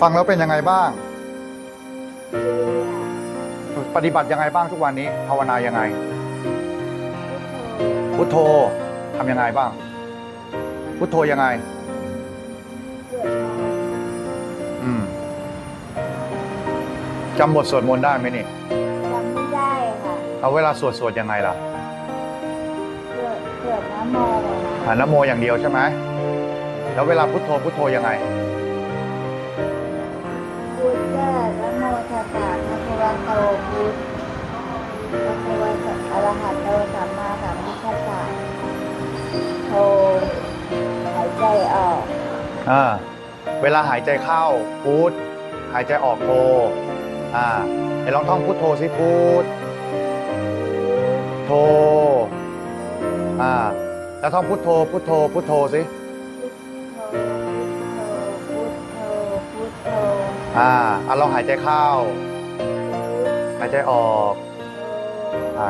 ฟังแล้วเป็นยังไงบ้าง ปฏิบัติยังไงบ้างทุกวันนี้ ภาวนายังไง พุทโธทำยังไงบ้าง พุทโธยังไง อืมจำบทสวดมนต์ได้ไหมนี่จำไม่ได้ค่ะเอาเวลาสวดสวดยังไงล่ะเกิดเกิดน้ำโมอะอ่านนโมอย่างเดียวใช่ไหมแล้วเวลาพุทโธพุทโธยังไง สสะพระคะวะโตพุทธพระคะวะอระหะโตสัมมาสัมพุทธัสสะโทหายใจออกอ่าเวลาหายใจเข้าพุทหายใจออกโธอ่าเดี๋ยวลองท่องพุทโธสิพุทโธอ่าแล้วท่องพุทโธพุทโธพุทโธสิ อ่าอะลองหายใจเข้า หายใจออกอ่า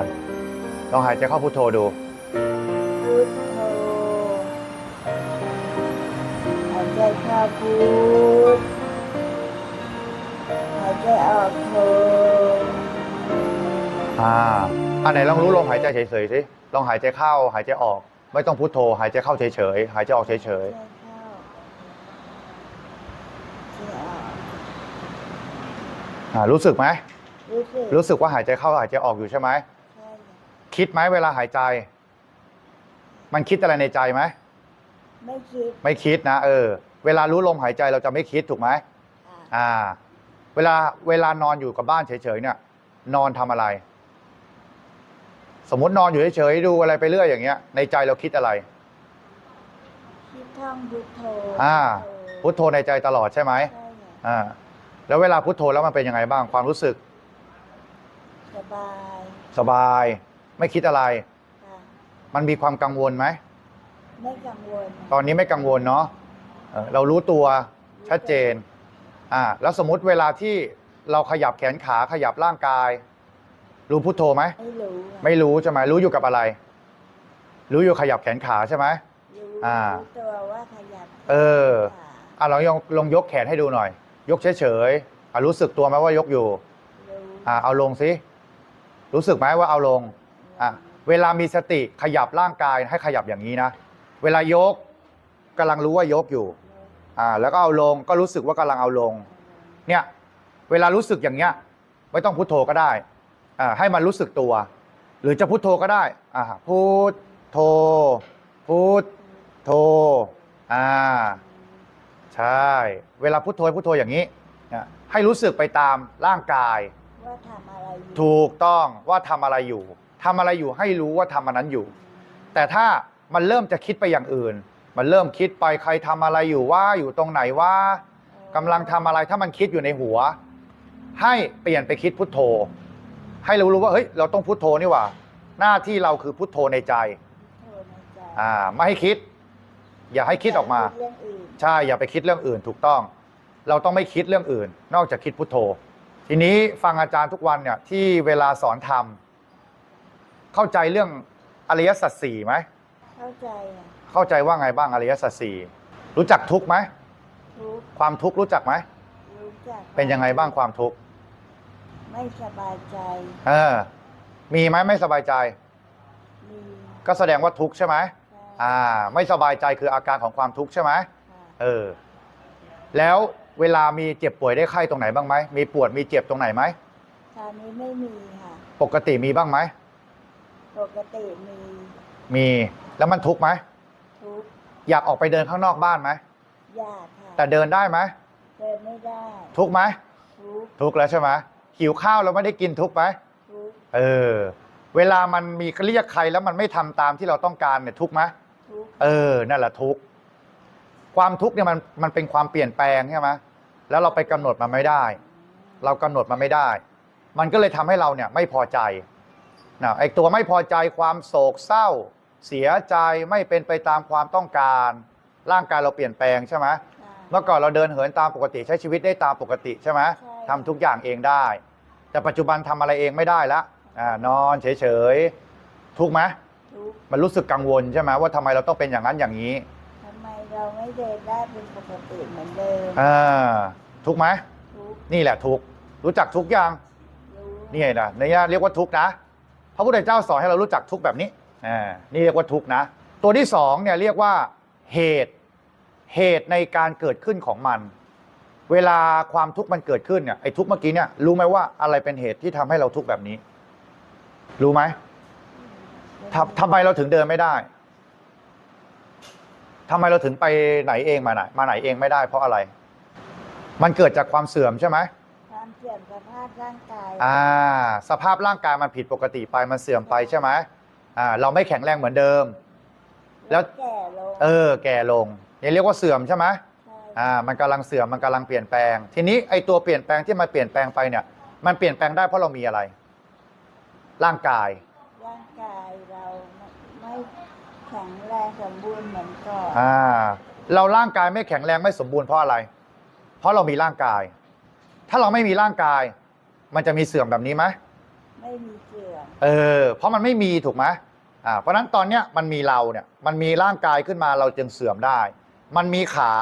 ลองหายใจเข้าพุทโธดูพุทโธหายใจเข้าพุทหายใจออกโธอ่าอันไหนลองรู้ลมหายใจเฉยๆสิลองหายใจเข้า หายใจออก ไม่ต้องพุทโธ หายใจเข้าเฉยๆหายใจออกเฉยหายใจเข้าหายใจออกๆ อ่ารู้สึกไหมรู้สึกรู้สึกว่าหายใจเข้าหายใจออกอยู่ใช่ไหมใช่ค่ะคิดไหมเวลาหายใจ มันคิดอะไรในใจไหมไม่คิดไม่คิดนะเออ เวลารู้ลมหายใจเราจะไม่คิดถูกไหมค่ะอ่า เวลาเวลานอนอยู่กับบ้านเฉยๆเนี่ย นอนทำอะไร สมมตินอนอยู่เฉยๆดูอะไรไปเรื่อยอย่างเงี้ย ในใจเราคิดอะไร คิดท่องพุทโธอ่าพุพุทโธในใจตลอดใช่ไหมใช่ค่ะอ่า แล้วเวลาพุทโธแล้วมันเป็นยังไงบ้างความรู้สึก สบายสบาย ไม่คิดอะไร ค่ะมันมีความกังวลไหม ไม่กังวลตอนนี้ไม่กังวลเนาะเออเรารู้ตัวชัดเจนอ่าแล้วสมมติเวลาที่เราขยับแขนขาขยับร่างกาย รู้พุทโธไหม ไม่รู้ค่ะไม่รู้ใช่ไหมรู้อยู่กับอะไร รู้อยู่ขยับแขนขาใช่ไหม รู้อ่ารู้ตัวว่าขยับเออ ขาอะเราลองลองยกแขนให้ดูหน่อย ยกเฉยๆอะรู้สึกตัวไหมว่ายกอยู่รู้อะเอาลงสิรู้สึกไหมว่าเอาลงอะเวลามีสติขยับร่างกายให้ขยับอย่างนี้นะ เวลายกกำลังรู้ว่ายกอยู่อ่าแล้วก็เอาลงก็รู้สึกว่ากำลังเอาลง เนี่ยเวลารู้สึกอย่างเงี้ยไม่ต้องพุทโธก็ได้อ่าให้มันรู้สึกตัว หรือจะพุทโธก็ได้อ่าพุทโธพุทโธอ่า ใช่ เวลาพุทโธให้พุทโธอย่างนี้นะให้รู้สึกไปตามร่างกาย ว่าทำอะไรอยู่ถูกต้องว่าทำอะไรอยู่ทำอะไรอยู่ให้รู้ว่าทำอันนั้นอยู่ แต่ถ้ามันเริ่มจะคิดไปอย่างอื่น มันเริ่มคิดไปใครทำอะไรอยู่ว่าอยู่ตรงไหนว่ากำลังทำอะไรถ้ามันคิดอยู่ในหัว ให้เปลี่ยนไปคิดพุทโธ ให้รู้รู้ว่าเฮ้ยเราต้องพุทโธนี่หว่า หน้าที่เราคือพุทโธในใจโทรในใจ อ่าไม่ให้คิด อย่าให้คิดออกมา เรื่องอื่นใช่ อย่าไปคิดเรื่องอื่นถูกต้อง เราต้องไม่คิดเรื่องอื่น นอกจากคิดพุทโธ ทีนี้ฟังอาจารย์ทุกวันเนี่ยที่เวลาสอนธรรม เข้าใจเรื่องอริยสัจสี่ไหม เข้าใจอะเข้าใจว่าไงบ้างอริยสัจสี่รู้จักทุกข์ไหมทุกข์ความทุกข์รู้จักไหม รู้จักเป็นยังไงบ้างความทุกข์ ไม่สบายใจเออ มีไหมไม่สบายใจ มีก็แสดงว่าทุกข์ใช่ไหมใช่ อ่า ไม่สบายใจคืออาการของความทุกข์ใช่ไหมค่ะเออ แล้วเวลามีเจ็บป่วยได้ไข้ตรงไหนบ้างไหม มีปวดมีเจ็บตรงไหนไหมตอนนี้ไม่มีค่ะ ปกติมีบ้างไหม ปกติมี มี แล้วมันทุกข์ไหม ทุกข์ อยากออกไปเดินข้างนอกบ้านไหมยากค่ะ แต่เดินได้ไหม เดินไม่ได้ ทุกข์ไหม ทุกข์ ทุกข์แล้วใช่ไหมหิวข้าวแล้วไม่ได้กินทุกข์ไหมทุกข์ เออ เวลามันมีเรียกใครแล้วมันไม่ทำตามที่เราต้องการเนี่ยทุกข์ไหมทุกข์ เออ นั่นแหละทุกข์ความทุกข์เนี่ยมันมันเป็นความเปลี่ยนแปลงใช่ไหมแล้วเราไปกำหนดมันไม่ได้ เรากำหนดมันไม่ได้ มันก็เลยทำให้เราเนี่ยไม่พอใจนะไอ้ตัวไม่พอใจความโศกเศร้า เสียใจไม่เป็นไปตามความต้องการ ร่างกายเราเปลี่ยนแปลงใช่ไหมค่ะเมื่อก่อนเราเดินเหินตามปกติใช้ชีวิตได้ตามปกติใช่ไหมใช่ทำทุกอย่างเองได้ แต่ปัจจุบันทำอะไรเองไม่ได้แล้วอ่านอนเฉยๆทุกข์ไหม ทุกข์มันรู้สึกกังวลใช่ไหมว่าทำไมเราต้องเป็นอย่างนั้นอย่างนี้ทำไมเราไม่เดินได้เป็นปกติเหมือนเดิมอ่าทุกข์ไหมทุกข์นี่แหละทุกข์รู้จักทุกข์ยังรู้นี่ไงนะนี่เรียกว่าทุกข์นะพระพุทธเจ้าสอนให้เรารู้จักทุกข์แบบนี้อ่านี่เรียกว่าทุกข์นะ ตัวที่สองเนี่ยเรียกว่าเหตุเหตุในการเกิดขึ้นของมัน เวลาความทุกข์มันเกิดขึ้นเนี่ยไอ้ทุกข์เมื่อกี้เนี่ยรู้ไหมว่าอะไรเป็นเหตุที่ทำให้เราทุกข์แบบนี้ รู้ไหม ทำทำไมเราถึงเดินไม่ได้ทำไมเราถึงไปไหนเองมาไหนมาไหนเองไม่ได้ เพราะอะไร มันเกิดจากความเสื่อมใช่ไหมความเสื่อมสภาพร่างกายอ่า สภาพร่างกายมันผิดปกติไปมันเสื่อมไปใช่ไหมอ่า เราไม่แข็งแรงเหมือนเดิม แล้วแก่ลงเออ แก่ลงนี่เรียกว่าเสื่อมใช่ไหมใช่อ่า มันกำลังเสื่อมมันกำลังเปลี่ยนแปลง ทีนี้ไอ้ตัวเปลี่ยนแปลงที่มันเปลี่ยนแปลงไปเนี่ย มันเปลี่ยนแปลงได้เพราะเรามีอะไร ร่างกายร่าง กายเราไม่แข็งแรงสมบูรณ์เหมือนก่อนอ่า เราร่างกายไม่แข็งแรงไม่สมบูรณ์เพราะอะไร เพราะเรามีร่างกาย ถ้าเราไม่มีร่างกาย มันจะมีเสื่อมแบบนี้ไหมไม่มีเสื่อมเออ เพราะมันไม่มีถูกไหมอ่า เพราะฉะนั้นตอนเนี้ยมันมีเราเนี่ย มันมีร่างกายขึ้นมาเราจึงเสื่อมได้ มันมีขา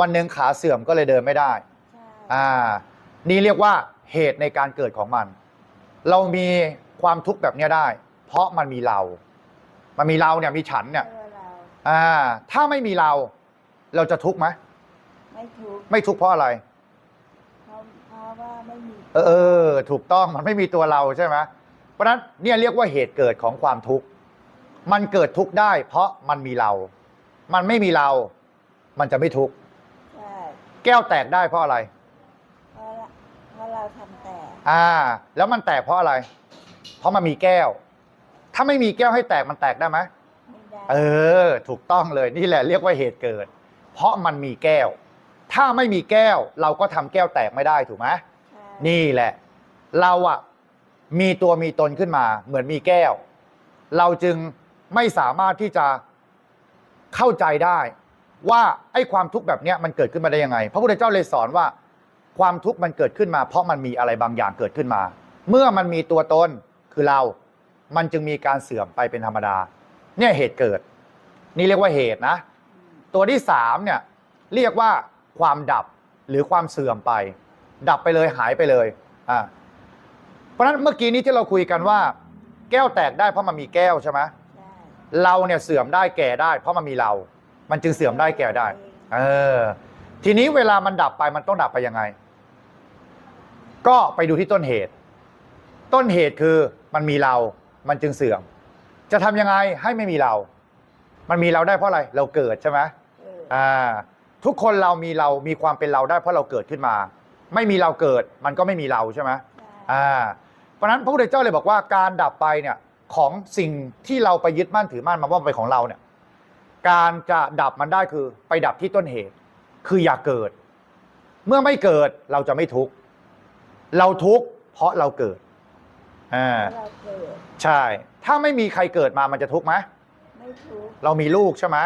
วันหนึ่งขาเสื่อมก็เลยเดินไม่ได้ใช่อ่า นี่เรียกว่าเหตุในการเกิดของมัน เรามีความทุกข์แบบเนี้ยได้ เพราะมันมีเรา มันมีเราเนี่ยมีฉันเนี่ย ตัวเราอ่า ถ้าไม่มีเรา เราจะทุกข์ไหมไม่ทุกข์ไม่ทุกข์เพราะอะไร เพราะเพราะว่าไม่มีเออเออ ถูกต้องมันไม่มีตัวเราใช่ไหมเพราะฉะนั้นเนี่ยเรียกว่าเหตุเกิดของความทุกข์มันเกิดทุกข์ได้ เพราะมันมีเรา มันไม่มีเรา มันจะไม่ทุกข์ใช่แก้วแตกได้เพราะอะไร เพราะละเพราะเราทำแต่อ่า แล้วมันแตกเพราะอะไร เพราะมันมีแก้ว ถ้าไม่มีแก้วให้แตกมันแตกได้ไหมไม่ได้เออ ถูกต้องเลยนี่แหละเรียกว่าเหตุเกิด เพราะมันมีแก้ว ถ้าไม่มีแก้ว เราก็ทำแก้วแตกไม่ได้ถูกไหมใช่นี่แหละ เราอะมีตัวมีตนขึ้นมา เหมือนมีแก้ว เราจึงไม่สามารถที่จะเข้าใจได้ ว่าไอ้ความทุกข์แบบเนี้ยมันเกิดขึ้นมาได้ยังไง พระพุทธเจ้าเลยสอนว่า ความทุกข์มันเกิดขึ้นมา เพราะมันมีอะไรบางอย่างเกิดขึ้นมา เมื่อมันมีตัวตนคือเรา มันจึงมีการเสื่อมไปเป็นธรรมดา เนี่ยเหตุเกิด นี่เรียกว่าเหตุนะอืมตัวที่สามเนี่ยเรียกว่าความดับหรือความเสื่อมไป ดับไปเลยหายไปเลยอ่าเพราะฉะนั้นเมื่อกี้นี้ที่เราคุยกันว่า แก้วแตกได้เพราะมันมีแก้วใช่ไหมใช่เราเนี่ยเสื่อมได้แก่ได้ เพราะมันมีเรา มันจึงเสื่อมได้แก่ได้ เออ ทีนี้เวลามันดับไปมันต้องดับไปยังไง ก็ไปดูที่ต้นเหตุ ต้นเหตุคือมันมีเรา มันจึงเสื่อม จะทำยังไงให้ไม่มีเรา มันมีเราได้เพราะอะไรเราเกิดใช่ไหมเอออ่าทุกคนเรามีเรามีความเป็นเราได้เพราะเราเกิดขึ้นมา ไม่มีเราเกิดมันก็ไม่มีเราใช่ไหมใช่อ่าเพราะฉะนั้นพระพุทธเจ้าเลยบอกว่าการดับไปเนี่ยของสิ่งที่เราไปยึดมั่นถือมั่นมาว่าเป็นของเราเนี่ยการจะดับมันได้คือไปดับที่ต้นเหตุ คืออย่าเกิด เมื่อไม่เกิดเราจะไม่ทุกข์เราทุกข์เพราะเราเกิด อ่าเพราะเราเกิดใช่ ถ้าไม่มีใครเกิดมามันจะทุกข์ไหมไม่ทุกข์เรามีลูกใช่ไหม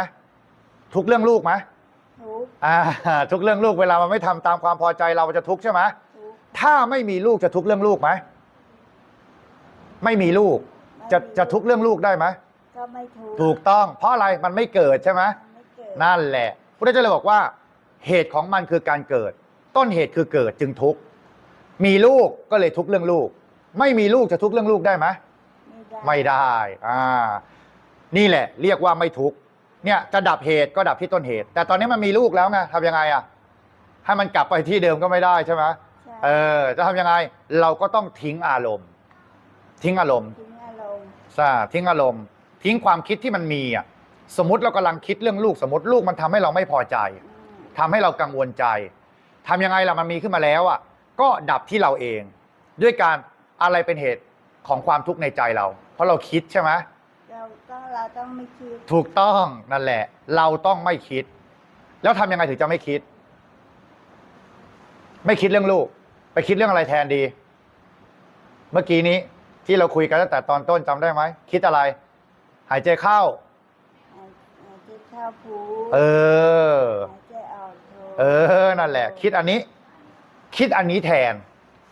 ทุกข์เรื่องลูกไหมทุกข์อ่าทุกเรื่องลูกเวลามันไม่ทำตามความพอใจเราจะทุกข์ใช่ไหมทุกข์ถ้าไม่มีลูกจะทุกข์เรื่องลูกไหมไม่มีลูก จะจะทุกข์เรื่องลูกได้ไหมก็ไม่ทุกข์ถูกต้อง เพราะอะไรมันไม่เกิดใช่ไหมมันไม่เกิดนั่นแหละพระเจ้าเลยบอกว่า เหตุของมันคือการเกิด ต้นเหตุคือเกิดจึงทุกข์มีลูกก็เลยทุกข์เรื่องลูก ไม่มีลูกจะทุกข์เรื่องลูกได้ไหมไม่ได้ไม่ได้อ่านี่แหละ เรียกว่าไม่ทุกข์เนี่ยจะดับเหตุก็ดับที่ต้นเหตุ แต่ตอนนี้มันมีลูกแล้วไงทำยังไงอะให้มันกลับไปที่เดิมก็ไม่ได้ใช่ไหมใช่เออ จะทำยังไง เราก็ต้องทิ้งอารมณ์ ทิ้งอารมณ์ทิ้งอารมณ์ซ่าทิ้งอารมณ์ ทิ้งความคิดที่มันมีอะสมมติเรากำลังคิดเรื่องลูกสมมติลูกมันทำให้เราไม่พอใจอืมทำให้เรากังวลใจทำยังไงล่ะมันมีขึ้นมาแล้วอะก็ดับที่เราเอง ด้วยการ อะไรเป็นเหตุของความทุกข์ในใจเรา เพราะเราคิดใช่ไหมเราต้องเราต้องไม่คิด ถูกต้องนั่นแหละ เราต้องไม่คิด แล้วทำยังไงถึงจะไม่คิด ไม่คิดเรื่องลูก ไปคิดเรื่องอะไรแทนดี เมื่อกี้นี้ที่เราคุยกันตั้งแต่ตอนต้นจำได้ไหมคิดอะไร หายใจเข้า หายหายใจเข้าพูเออ หายใจออกโทเออ นั่นแหละ คิดอันนี้ คิดอันนี้แทน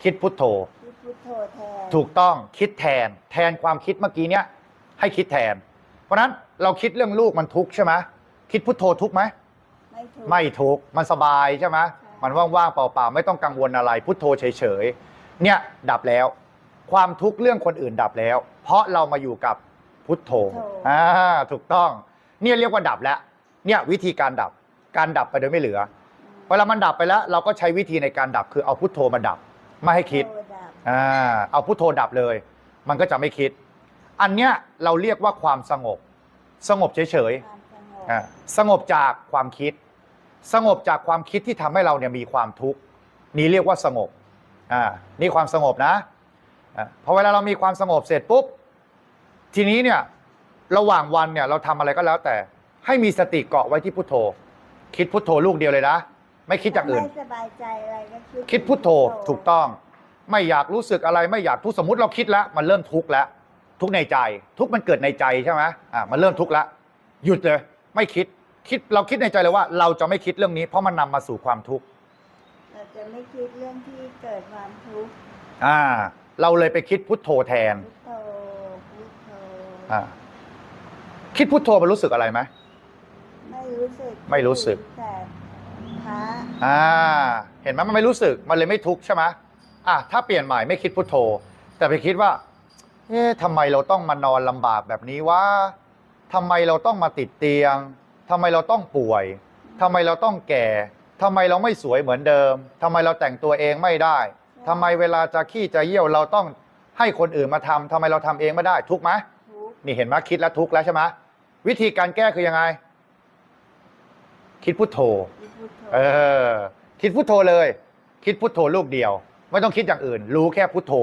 คิดพุทโธคิด พุทโธแทนถูกต้องคิดแทน แทนความคิดเมื่อกี้เนี้ยให้คิดแทน เพราะฉะนั้นเราคิดเรื่องลูกมันทุกข์ใช่ไหมคิดพุทโธทุกข์ไหมไม่ทุกข์ไม่ทุกข์มันสบายใช่ไหมมันว่างๆเปล่าๆไม่ต้องกังวลอะไร พุทโธเฉยๆเนี่ยดับแล้ว ความทุกข์เรื่องคนอื่นดับแล้ว เพราะเรามาอยู่กับพุทโธ อ่าถูกต้อง เนี่ยเรียกว่าดับแล้วเนี่ยวิธีการดับการดับไปโดยไม่เหลือ เวลามันดับไปแล้ว เราก็ใช้วิธีในการดับคือเอาพุทโธมาดับ ไม่ให้คิดโทดับ อ่าเอาพุทโธดับเลย มันก็จะไม่คิด อันเนี้ยเราเรียกว่าความสงบ สงบเฉยความสงบๆอ่าสงบจากความคิด สงบจากความคิดที่ทำให้เราเนี่ยมีความทุกข์นี่เรียกว่าสงบอ่านี่ความสงบนะอ่าพอเวลาเรามีความสงบเสร็จปุ๊บทีนี้เนี่ยระหว่างวันเนี่ยเราทำอะไรก็แล้วแต่ ให้มีสติเกาะไว้ที่พุทโธ คิดพุทโธลูกเดียวเลยนะไม่คิดจากอื่นไม่สบายใจอะไรก็คิดคิดพุทโธถูกต้อง ไม่อยากรู้สึกอะไรไม่อยากทุกข์สมมติเราคิดแล้วมันเริ่มทุกข์แล้วทุกข์ในใจ ทุกข์มันเกิดในใจใช่ไหมอ่ามันเริ่มทุกข์แล้วหยุดเลย ไม่คิดคิดเราคิดในใจเลยว่า เราจะไม่คิดเรื่องนี้ เพราะมันนำมาสู่ความทุกข์เราจะไม่คิดเรื่องที่เกิดความทุกข์อ่า เราเลยไปคิดพุทโธแทน พุทโธพุทโธอ่าคิดพุทโธมันรู้สึกอะไรไหมไม่รู้สึกไม่รู้สึกแต่พระอ่า เห็นไหมมันไม่รู้สึกมันเลยไม่ทุกข์ใช่ไหม อะถ้าเปลี่ยนใหม่ไม่คิดพุทโธ แต่ไปคิดว่า เอ๊ะทำไมเราต้องมานอนลำบากแบบนี้วะทำไมเราต้องมาติดเตียงทำไมเราต้องป่วยทำไมเราต้องแก่ทำไมเราไม่สวยเหมือนเดิมทำไมเราแต่งตัวเองไม่ได้ทำไมเวลาจะขี้จะเยี่ยวเราต้องให้คนอื่นมาทำทำไมเราทำเองไม่ได้ ทุกข์ไหมทุกข์นี่เห็นไหมคิดแล้วทุกข์แล้วใช่ไหมวิธีการแก้คือยังไง คิดพุทโธคิดพุทโธเออ คิดพุทโธเลย คิดพุทโธลูกเดียว ไม่ต้องคิดอย่างอื่น รู้แค่พุทโธ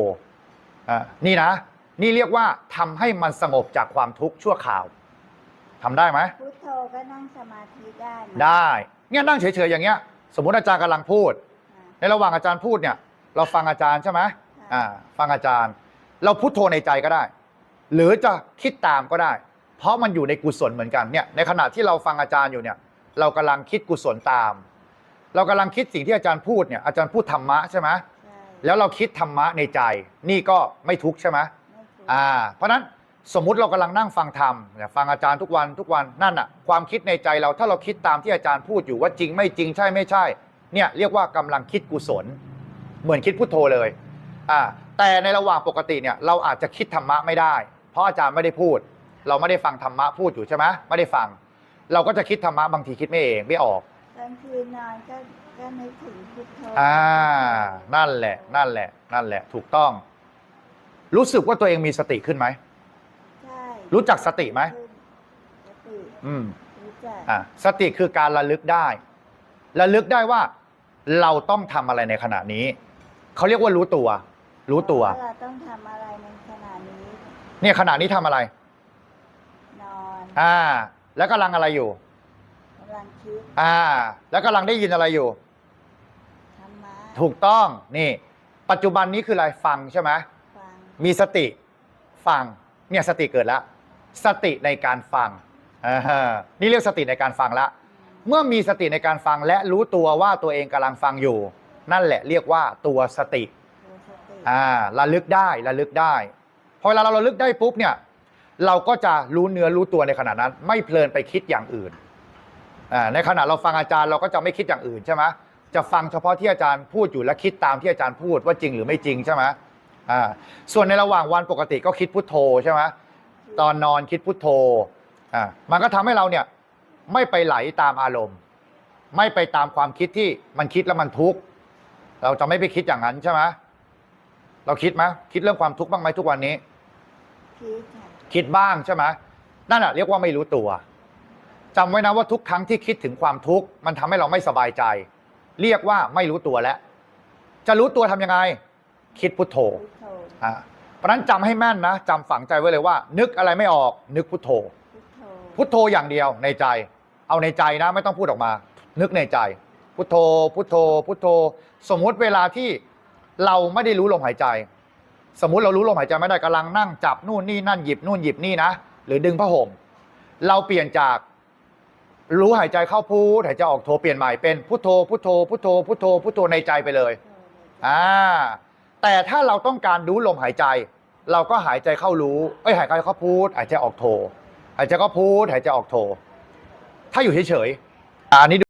อะนี่นะ นี่เรียกว่าทำให้มันสงบจากความทุกข์ชั่วคราวทำได้ไหมพุทโธก็นั่งสมาธิได้ไหมได้เนี่ยนั่งเฉยๆอย่างเงี้ย สมมติอาจารย์กำลังพูดอ่าในระหว่างอาจารย์พูดเนี่ย เราฟังอาจารย์ใช่ไหมอ่า ฟังอาจารย์ เราพุทโธในใจก็ได้ หรือจะคิดตามก็ได้ เพราะมันอยู่ในกุศลเหมือนกันเนี่ย ในขณะที่เราฟังอาจารย์อยู่เนี่ย เรากำลังคิดกุศลตาม เรากำลังคิดสิ่งที่อาจารย์พูดเนี่ยอาจารย์พูดธรรมะใช่ไหมใช่ แล้วเราคิดธรรมะในใจ นี่ก็ไม่ทุกข์ใช่ไหมไม่ทุกข์อ่า เพราะฉะนั้นสมมุติเรากำลังนั่งฟังธรรมเนี่ยฟังอาจารย์ทุกวันทุกวันนั่นอะความคิดในใจเราถ้าเราคิดตามที่อาจารย์พูดอยู่ว่าจริงไม่จริงใช่ไม่ใช่ เนี่ยเรียกว่ากำลังคิดกุศล เหมือนคิดพุทโธเลยอ่าแต่ในระหว่างปกติเนี่ยเราอาจจะคิดธรรมะไม่ได้ เพราะอาจารย์ไม่ได้พูด เราไม่ได้ฟังธรรมะพูดอยู่ใช่ไหมไม่ได้ฟัง เราก็จะคิดธรรมะบางทีคิดไม่เองไม่ออก กลางคืนนอนก็ก็นึกถึงพุทโธอ่า นั่นแหละ นั่นแหละ นั่นแหละ ถูกต้อง รู้สึกว่าตัวเองมีสติขึ้นไหม ใช่รู้จักสติไหม สติอืม รู้จักอะสติคือการระลึกได้ ระลึกได้ว่า เราต้องทำอะไรในขณะนี้ เขาเรียกว่ารู้ตัว รู้ตัวาเราต้องทำอะไรในขณะนี้ เนี่ยขณะนี้ทำอะไร นอน อ่า แล้วกำลังอะไรอยู่กำ ลังคิดอ่า แล้วกำลังได้ยินอะไรอยู่ ธรรมะถูกต้องนี่ ปัจจุบันนี้คืออะไรฟังใช่ไหมฟังมีสติฟังเนี่ยสติเกิดแล้ว สติในการฟังอ่าฮะนี่เรียกสติในการฟังละ เมื่อมีสติในการฟังและรู้ตัวว่าตัวเองกำลังฟังอยู่ นั่นแหละเรียกว่าตัวสติดูสติอ่าระลึกได้ระลึกได้ พอเวลาเราระลึกได้ปุ๊บเนี่ย เราก็จะรู้เนื้อรู้ตัวในขณะนั้น ไม่เพลินไปคิดอย่างอื่น อ่าในขณะเราฟังอาจารย์เราก็จะไม่คิดอย่างอื่นใช่ไหมจะฟังเฉพาะที่อาจารย์พูดอยู่และคิดตามที่อาจารย์พูดว่าจริงหรือไม่จริงใช่ไหมอ่าส่วนในระหว่างวันปกติก็คิดพุทโธใช่ไหมตอนนอนคิดพุทโธอ่ามันก็ทำให้เราเนี่ยไม่ไปไหลตามอารมณ์ ไม่ไปตามความคิดที่มันคิดแล้วมันทุกข์เราจะไม่ไปคิดอย่างนั้นใช่ไหมเราคิดไหมคิดเรื่องความทุกข์บ้างไหมทุกวันนี้ คิดค่ะคิดบ้างใช่ไหมนั่นแหะเรียกว่าไม่รู้ตัว จำไว้นะว่าทุกครั้งที่คิดถึงความทุกข์มันทำให้เราไม่สบายใจ เรียกว่าไม่รู้ตัวแล้ว จะรู้ตัวทำยังไง คิดพุทโธพุทโธอะเพราะฉะนั้นจำให้แม่นนะจำฝังใจไว้เลยว่า นึกอะไรไม่ออก นึกพุทโธพุทโธ พุทโธอย่างเดียวในใจ เอาในใจนะ ไม่ต้องพูดออกมา นึกในใจ พุทโธ พุทโธ พุทโธ สมมุติเวลาที่เราไม่ได้รู้ลมหายใจ สมมุติเรารู้ลมหายใจไม่ได้กำลังนั่งจับนู่นนี่นั่นหยิบนู่นหยิบนี่นะหรือดึงผ้าห่มเราเปลี่ยนจาก รู้หายใจเข้าพูดหายใจออกโทเปลี่ยนใหม่เป็นพุทโธพุทโธพุทโธพุทโธพุทโธในใจไปเลยอ่าแต่ถ้าเราต้องการรู้ลมหายใจ เราก็หายใจเข้ารู้เอ้ยหายใจเข้าพูดหายใจออกโทหายใจเข้าพูดหายใจออกโทถ้าอยู่เฉยๆอะอันนี้